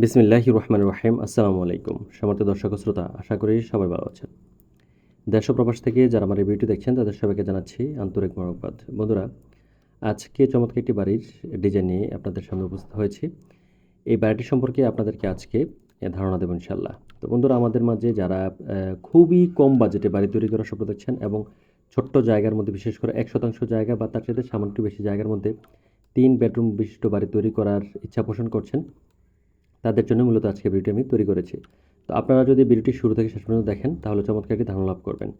বিসমিল্লাহি রহমান রাহিম, আসসালামু আলাইকুম। সমর্থ দর্শক শ্রোতা, আশা করি সবাই ভালো আছেন। দেশ প্রবাস থেকে যারা আমার এই ভিডিও দেখছেন, তাদের সবাইকে জানাচ্ছি আন্তরিক মোরকবাদ বন্ধুরা, আজকে চমৎকার একটি বাড়ির ডিজাইন নিয়ে আপনাদের সামনে উপস্থিত হয়েছি। এই বাড়িটি সম্পর্কে আপনাদেরকে আজকে ধারণা দেবো ইনশাল্লাহ তো বন্ধুরা, আমাদের মাঝে যারা খুবই কম বাজেটে বাড়ি তৈরি করার স্বপ্ন দেখছেন এবং ছোট্ট জায়গার মধ্যে, বিশেষ করে এক শতাংশ জায়গা বা তার সাথে সামান্য বেশি জায়গার মধ্যে তিন বেডরুম বিশিষ্ট বাড়ি তৈরি করার ইচ্ছা পোষণ করছেন তাদের জন্য মূলত আজকে ভিডিওটি আমি তৈরি করেছি। তো আপনারা যদি ভিডিওটি শুরু থেকে শেষ পর্যন্ত দেখেন, তাহলে চমৎকার একটি ধারণা লাভ করবেন।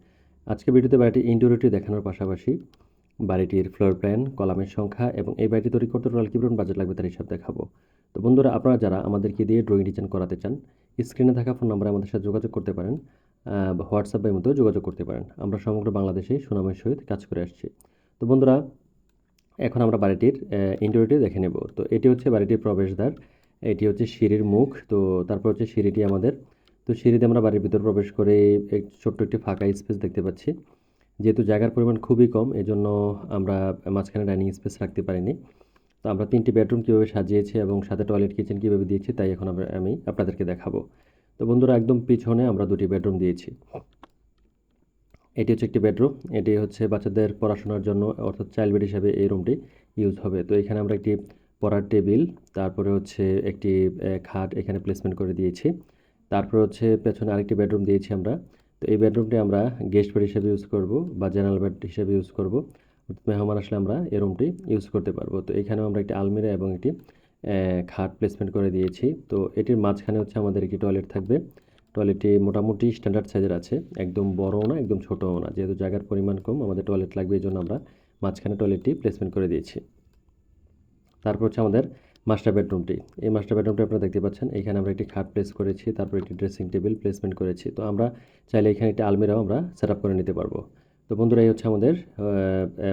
আজকে ভিডিওতে বাড়িটির ইন্টেরিয়রটি দেখানোর পাশাপাশি বাড়িটির ফ্লোর প্ল্যান, কলামের সংখ্যা এবং এই বাড়িটি তৈরি করতে টোটাল কী পরিমাণ বাজেট লাগবে তার হিসাব দেখাবো। তো বন্ধুরা, আপনারা যারা আমাদেরকে দিয়ে ড্রয়িং ডিজাইন করাতে চান স্ক্রিনে থাকা ফোন নাম্বারে আমাদের সাথে যোগাযোগ করতে পারেন বা হোয়াটসঅ্যাপ বা মধ্যেও যোগাযোগ করতে পারেন। আমরা সমগ্র বাংলাদেশে সুনামের সহিত কাজ করে আসছি। তো বন্ধুরা, এখন আমরা বাড়িটির ইন্টেরিয়রটি দেখে নেব। তো এটি হচ্ছে বাড়িটির প্রবেশদ্বার। এটি হচ্ছে সিঁড়ির মুখ, তো তারপর হচ্ছে সিঁড়িটি আমাদের। তো সিঁড়িতে আমরা বাড়ির ভিতর প্রবেশ করে এক ছোট্ট একটি ফাঁকা স্পেস দেখতে পাচ্ছি। যেহেতু জায়গার পরিমাণ খুবই কম, এজন্য আমরা মাঝখানে ডাইনিং স্পেস রাখতে পারিনি। তো আমরা তিনটি বেডরুম কীভাবে সাজিয়েছি এবং সাথে টয়লেট কিচেন কীভাবে দিয়েছি, তাই এখন আমরা, আমি আপনাদেরকে দেখাবো। তো বন্ধুরা, একদম পিছনে আমরা দুটি বেডরুম দিয়েছি। এটি হচ্ছে একটি বেডরুম, এটি হচ্ছে বাচ্চাদের পড়াশোনার জন্য, অর্থাৎ চাইল্ড বেড হিসাবে এই রুমটি ইউজ হবে। তো এখানে আমরা একটি পড়ার টেবিল, তারপরে হচ্ছে একটি খাট এখানে প্লেসমেন্ট করে দিয়েছি। তারপরে হচ্ছে পেছনে আরেকটি বেডরুম দিয়েছি আমরা। তো এই বেডরুমটি আমরা গেস্ট বেড হিসেবে ইউজ করব বা জেনারেল বেড হিসেবে ইউজ করব। মেহমান আসলে আমরা এই রুমটি ইউজ করতে পারব। তো এখানেও আমরা একটি আলমিরা এবং একটি খাট প্লেসমেন্ট করে দিয়েছি। তো এটির মাঝখানে হচ্ছে আমাদের একটি টয়লেট থাকবে। টয়লেটটি মোটামুটি স্ট্যান্ডার্ড সাইজের আছে। একদম বড়ও না, একদম ছোটও না। যেহেতু জায়গার পরিমাণ কম, আমাদের টয়লেট লাগবে এই জন্য আমরা মাঝখানে টয়লেটটি প্লেসমেন্ট করে দিয়েছি। তারপর হচ্ছে আমাদের মাস্টার বেডরুমটি এই মাস্টার বেডরুমটি আপনারা দেখতে পাচ্ছেন। এখানে আমরা একটি খাট প্লেস করেছি, তারপর একটি ড্রেসিং টেবিল প্লেসমেন্ট করেছি। তো আমরা চাইলে এখানে একটি আলমিরাও আমরা সেট করে নিতে পারব। তো বন্ধুরা, এই হচ্ছে আমাদের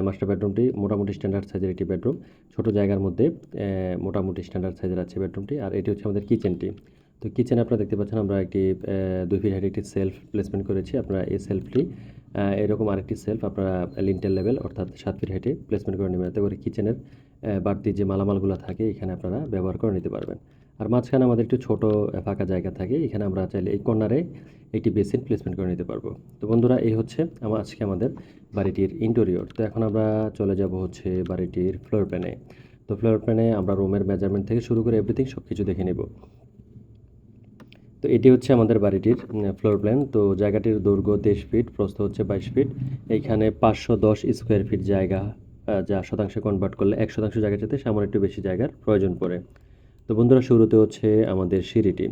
মাস্টার বেডরুমটি মোটামুটি স্ট্যান্ডার্ড সাইজের একটি বেডরুম ছোট জায়গার মধ্যে মোটামুটি স্ট্যান্ডার্ড সাইজের আছে বেডরুমটি আর এটি হচ্ছে আমাদের কিচেনটি তো কিচেনে আপনারা দেখতে পাচ্ছেন আমরা একটি দুই ফিট হাইট একটি সেলফ প্লেসমেন্ট করেছি। আপনারা এই সেলফটি এরকম আরেকটি সেলফ আপনারা লিন্টেল লেভেল অর্থাৎ সাত ফিট হাইটে প্লেসমেন্ট করে নেবেন। এতে করে কিচেনের বাড়তি যে মালামালগুলো থাকে, এখানে আপনারা ব্যবহার করে নিতে পারবেন। আর মাঝখানে আমাদের একটু ছোট ফাঁকা জায়গা থাকে, এখানে আমরা চাইলে এই কর্নারে একটি বেসিন প্লেসমেন্ট করে নিতে পারব। তো বন্ধুরা, এই হচ্ছে আমার আজকে আমাদের বাড়িটির ইন্টেরিয়র তো এখন আমরা চলে যাব হচ্ছে বাড়িটির ফ্লোর প্ল্যানে তো ফ্লোর প্ল্যানে আমরা রুমের মেজারমেন্ট থেকে শুরু করে এভরিথিং সব কিছু দেখে নেব। তো এটি হচ্ছে আমাদের বাড়িটির ফ্লোর প্ল্যান তো জায়গাটির দৈর্ঘ্য তেইশ ফিট প্রস্থ হচ্ছে বাইশ ফিট এইখানে পাঁচশো দশ স্কোয়ার ফিট জায়গা যা শতাংশে কনভার্ট করলে এক শতাংশ জায়গার সাথে সামান্য একটু বেশি জায়গার প্রয়োজন পড়ে। তো বন্ধুরা, শুরুতে হচ্ছে আমাদের সিঁড়িটি।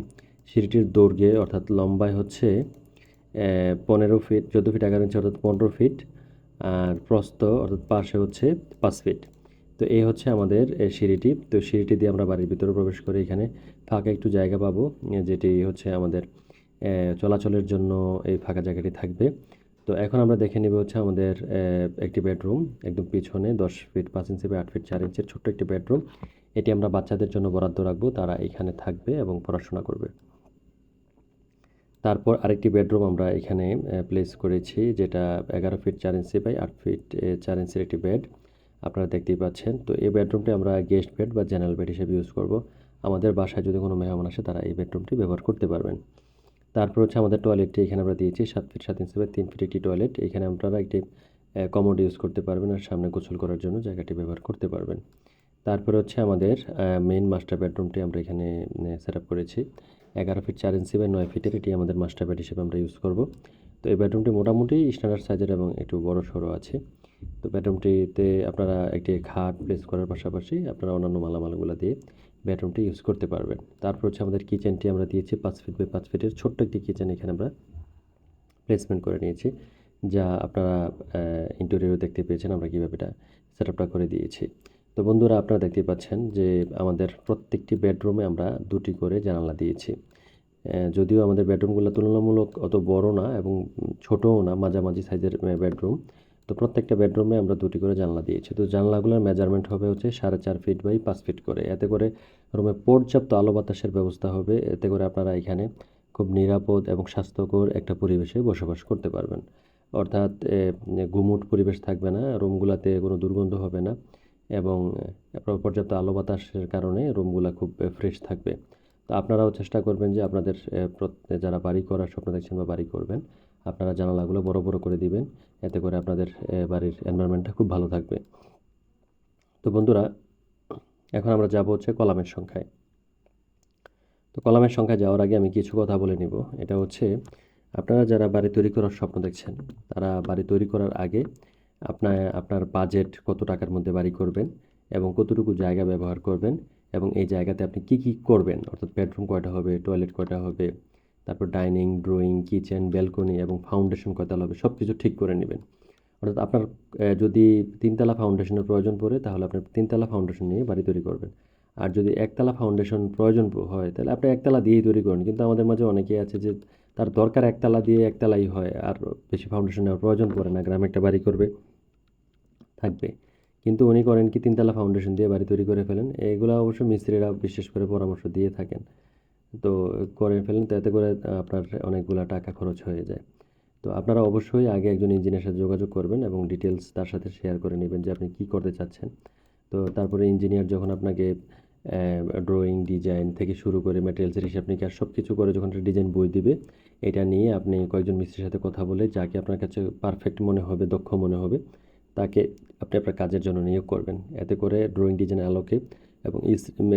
সিঁড়িটির দৈর্ঘ্যে অর্থাৎ লম্বায় হচ্ছে পনেরো ফিট চোদ্দ ফিট এগারো ইঞ্চি অর্থাৎ পনেরো ফিট আর প্রস্থ অর্থাৎ পাশে হচ্ছে পাঁচ ফিট তো এই হচ্ছে আমাদের সিঁড়িটি। তো সিঁড়িটি দিয়ে আমরা বাড়ির ভিতরে প্রবেশ করে এখানে ফাঁকা একটু জায়গা পাবো, যেটি হচ্ছে আমাদের চলাচলের জন্য এই ফাঁকা জায়গাটি থাকবে। তো এখন আমরা দেখে নেব হচ্ছে আমাদের একটি বেডরুম, একদম পিছনে দশ ফিট পাঁচ ইঞ্চি বা আট ফিট চার ইঞ্চের ছোট্ট একটি বেডরুম। এটি আমরা বাচ্চাদের জন্য বরাদ্দ রাখব, তারা এখানে থাকবে এবং পড়াশোনা করবে। তারপর আরেকটি বেডরুম আমরা এখানে প্লেস করেছি, যেটা এগারো ফিট চার ইঞ্চি বাই আট ফিট চার ইঞ্চির একটি বেড আপনারা দেখতেই পাচ্ছেন, তো এই বেডরুমটি আমরা গেস্ট বেড বা জেনারেল বেড হিসেবে ইউজ করব। আমাদের বাসায় যদি কোনো মেহমান আসে, তারা এই বেডরুমটি ব্যবহার করতে পারবেন। তারপর হচ্ছে আমাদের টয়লেটটি এখানে আমরা দিয়েছি, সাত ফিট সাত ইঞ্চি বাই তিন ফিট একটি টয়লেট এখানে আপনারা একটি কমোড ইউজ করতে পারবেন আর সামনে গোসল করার জন্য জায়গাটি ব্যবহার করতে পারবেন। তারপরে হচ্ছে আমাদের মেইন মাস্টার বেডরুমটি আমরা এখানে সেট আপ করেছি। এগারো ফিট চার ইঞ্চি বাই নয় ফিটের এটি আমাদের মাস্টার বেড হিসেবে আমরা ইউজ করব। তো এই বেডরুমটি মোটামুটি স্ট্যান্ডার্ড সাইজের এবং একটু বড় সড়ো আছে। তো বেডরুমটিতে আপনারা একটি খাট প্লেস করার পাশাপাশি আপনারা অন্যান্য মালামালগুলো দিয়ে বেডরুমটি ইউজ করতে পারবেন। তারপর হচ্ছে আমাদের কিচেনটি আমরা দিয়েছি পাঁচ ফিট বাই পাঁচ ফিটের ছোট্ট একটি কিচেন এখানে আমরা প্লেসমেন্ট করে নিয়েছি, যা আপনারা ইন্টেরিয়র দেখতে পেয়েছেন আমরা কীভাবে এটা সেট আপটা করে দিয়েছি। তো বন্ধুরা, আপনারা দেখতে পাচ্ছেন যে আমাদের প্রত্যেকটি বেডরুমে আমরা দুটি করে জানালা দিয়েছি। যদিও আমাদের বেডরুমগুলো তুলনামূলক অত বড় না এবং ছোটও না, মাঝামাঝি সাইজের বেডরুম তো প্রত্যেকটা বেডরুমে আমরা দুটি করে জানলা দিয়েছি। তো জানলাগুলোর মেজারমেন্ট হবে হচ্ছে সাড়ে চার ফিট বাই পাঁচ ফিট করে। এতে করে রুমে পর্যাপ্ত আলো বাতাসের ব্যবস্থা হবে। এতে করে আপনারা এখানে খুব নিরাপদ এবং স্বাস্থ্যকর একটা পরিবেশে বসবাস করতে পারবেন। অর্থাৎ গুমুট পরিবেশ থাকবে না, রুমগুলোতে কোনো দুর্গন্ধ হবে না এবং পর্যাপ্ত আলো বাতাসের কারণে রুমগুলো খুব ফ্রেশ থাকবে। তো আপনারাও চেষ্টা করবেন যে আপনাদের যারা বাড়ি করার স্বপ্ন দেখছেন বা বাড়ি করবেন আপনারা জানালাগুলো বড় বড় করে দিবেন। এতে করে আপনাদের বাড়ির এনভায়রনমেন্টটা খুব ভালো থাকবে। তো বন্ধুরা, এখন আমরা যাব হচ্ছে কলামের সংখ্যায়। তো কলামের সংখ্যায় যাওয়ার আগে আমি কিছু কথা বলে নিব। এটা হচ্ছে, আপনারা যারা বাড়ি তৈরি করার স্বপ্ন দেখছেন, তারা বাড়ি তৈরি করার আগে আপনার আপনার বাজেট কত টাকার মধ্যে বাড়ি করবেন এবং কতটুকু জায়গা ব্যবহার করবেন এবং এই জায়গাতে আপনি কি কি করবেন? অর্থাৎ বেডরুম কয়টা হবে টয়লেট কয়টা হবে তারপর ডাইনিং, ড্রয়িং, কিচেন, ব্যালকনি এবং ফাউন্ডেশন কয়টা হবে সব কিছু ঠিক করে নেবেন। অর্থাৎ আপনার যদি তিনতলা ফাউন্ডেশনের প্রয়োজন পড়ে, তাহলে আপনার তিনতলা ফাউন্ডেশন নিয়ে বাড়ি তৈরি করবেন। আর যদি একতলা ফাউন্ডেশন প্রয়োজন হয়, তাহলে আপনি একতলা দিয়েই তৈরি করেন। কিন্তু আমাদের মাঝে অনেকেই আছে যে, তার দরকার একতলা দিয়ে একতলাই হয়, আর বেশি ফাউন্ডেশন নেওয়ার প্রয়োজন পড়ে না, গ্রামে একটা বাড়ি করবে, থাকবে। কিন্তু উনি করেন কি, তিনতলা ফাউন্ডেশন দিয়ে বাড়ি তৈরি করে ফেলেন। এগুলো অবশ্য মিস্ত্রিরা বিশেষ করে পরামর্শ দিয়ে থাকেন। তো করে ফেলেন তো এতে করে আপনার অনেকগুলা টাকা খরচ হয়ে যায়। তো আপনারা অবশ্যই আগে একজন ইঞ্জিনিয়ারের সাথে যোগাযোগ করবেন এবং ডিটেলস তার সাথে শেয়ার করে নেবেন যে আপনি কী করতে চাচ্ছেন। তো তারপরে ইঞ্জিনিয়ার যখন আপনাকে ড্রয়িং ডিজাইন থেকে শুরু করে ম্যাটেরিয়ালসের হিসাব নিকাশ সব কিছু করে যখন একটা ডিজাইন বই দিবে, এটা নিয়ে আপনি কয়েকজন মিস্ত্রির সাথে কথা বলে যাকে আপনার কাছে পারফেক্ট মনে হবে, দক্ষ মনে হবে, তাকে আপনি আপনার কাজের জন্য নিয়োগ করবেন। এতে করে ড্রয়িং ডিজাইন আলোকে এবং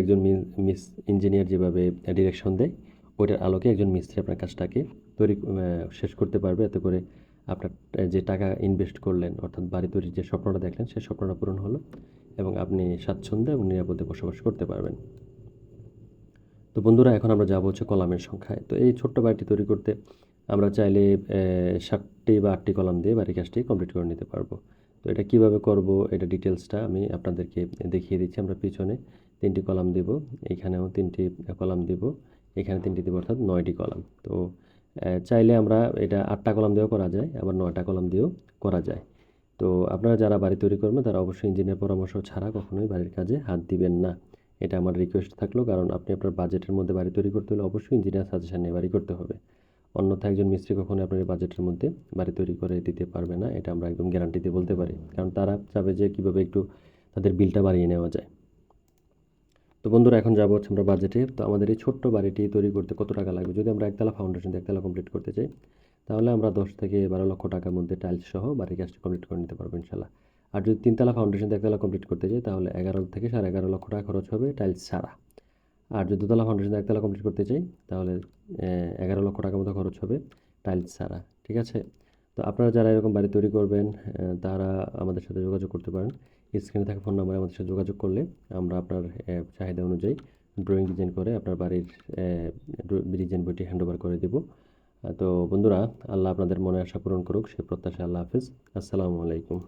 একজন মিস ইঞ্জিনিয়ার যেভাবে ডিরেকশন দেয়, ওইটার আলোকে একজন মিস্ত্রি আপনার কাজটাকে তৈরি শেষ করতে পারবে। এতে করে আপনার যে টাকা ইনভেস্ট করলেন, অর্থাৎ বাড়ি তৈরির যে স্বপ্নটা দেখলেন, সেই স্বপ্নটা পূরণ হলো এবং আপনি স্বাচ্ছন্দ্যে এবং নিরাপদে বসবাস করতে পারবেন। তো বন্ধুরা, এখন আমরা যাব হচ্ছে কলামের সংখ্যায়। তো এই ছোট্ট বাড়িটি তৈরি করতে আমরা চাইলে সাতটি বা আটটি কলাম দিয়ে বাড়ির কাজটি কমপ্লিট করে নিতে পারব। তো এটা কীভাবে করব, এটা ডিটেলসটা আমি আপনাদেরকে দেখিয়ে দিচ্ছি। আমরা পিছনে তিনটি কলাম দিব এইখানেও তিনটি কলাম দিব, এখানে তিনটি দিব, অর্থাৎ নয়টি কলাম। তো চাইলে আমরা এটা আটটা কলাম দিয়েও করা যায়, আবার নয়টা কলাম দিয়েও করা যায়। তো আপনারা যারা বাড়ি তৈরি করবেন, তারা অবশ্যই ইঞ্জিনিয়ার পরামর্শ ছাড়া কখনোই বাড়ির কাজে হাত দিবেন না। এটা আমার রিকোয়েস্ট থাকল, কারণ আপনি আপনার বাজেটের মধ্যে বাড়ি তৈরি করতে হলে অবশ্যই ইঞ্জিনিয়ার সাজেশন নিয়ে বাড়ি করতে হবে। অন্যথায় একজন মিস্ত্রি কখনো আপনার বাজেটের মধ্যে বাড়ি তৈরি করে দিতে পারবে না, এটা আমরা একদম গ্যারান্টিতে বলতে পারি। কারণ তারা চাবে যে কীভাবে একটু তাদের বিলটা বাড়িয়ে নেওয়া যায়। তো বন্ধুরা, এখন যাব হচ্ছে আমরা বাজেটে তো আমাদের এই ছোট্ট বাড়িটি তৈরি করতে কত টাকা লাগবে? যদি আমরা একতলা ফাউন্ডেশন একতলা কমপ্লিট করতে চাই, তাহলে আমরা দশ থেকে বারো লক্ষ টাকার মধ্যে টাইলস সহ বাড়ির কাজটি কমপ্লিট করে নিতে পারব ইনশাল্লাহ আর যদি তিনতলা ফাউন্ডেশন একতলা কমপ্লিট করতে চাই, তাহলে এগারো থেকে সাড়ে এগারো লক্ষ টাকা খরচ হবে টাইলস ছাড়া। আর যদি দোতলা ফাউন্ডেশন একতলা কমপ্লিট করতে চাই, তাহলে এগারো লক্ষ টাকার মতো খরচ হবে টাইলস ছাড়া, ঠিক আছে? তো আপনারা যারা এরকম বাড়ি তৈরি করবেন তারা আমাদের সাথে যোগাযোগ করতে পারেন। স্ক্রিনে থাকা ফোন নাম্বারে আমাদের সাথে যোগাযোগ করলে আমরা আপনার চাহিদা অনুযায়ী ড্রয়িং ডিজাইন করে আপনার বাড়ির ডিজাইন বইটি হ্যান্ড ওভার করে দেবো। তো বন্ধুরা, আল্লাহ আপনাদের মনে আশা পূরণ করুক, সে প্রত্যাশা আল্লাহ হাফিজ। আসসালামু আলাইকুম।